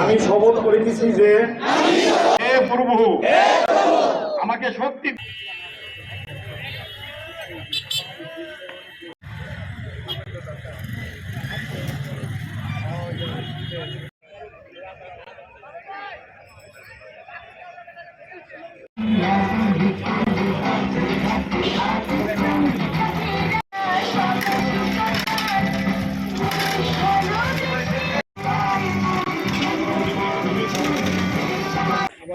আমি শপথ করিতেছি যে হে প্রভু। আমাকে শক্তি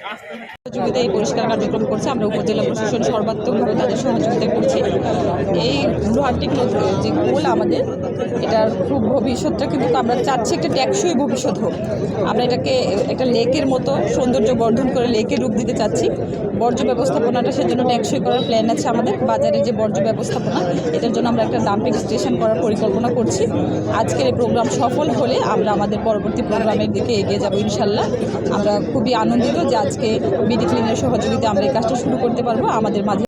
সহযোগিতা এই পরিষ্কার কার্যক্রম করছে। আমরা উপজেলা প্রশাসন সর্বাত্মকভাবে তাদের সহযোগিতা করছি। এই লোহারটিক যে কোল আমাদের, এটার খুব ভবিষ্যৎটা কিন্তু আমরা চাচ্ছি একটা ট্যাক্সই ভবিষ্যৎ হোক। আমরা এটাকে একটা লেকের মতো সৌন্দর্য বর্ধন করে লেকের রূপ দিতে চাচ্ছি। বর্জ্য ব্যবস্থাপনাটা সেজন্য ট্যাক্সই করার প্ল্যান আছে আমাদের। বাজারে যে বর্জ্য ব্যবস্থাপনা, এটার জন্য আমরা একটা ডাম্পিং স্টেশন করার পরিকল্পনা করছি। আজকের এই প্রোগ্রাম সফল হলে আমরা আমাদের পরবর্তী প্রোগ্রামের দিকে এগিয়ে যাব ইনশাল্লাহ আমরা খুবই আনন্দিত যে আজকে বিডি ক্লিনের সহযোগিতা আমরা এই কাজটা শুরু করতে পারব। আমাদের মাঝে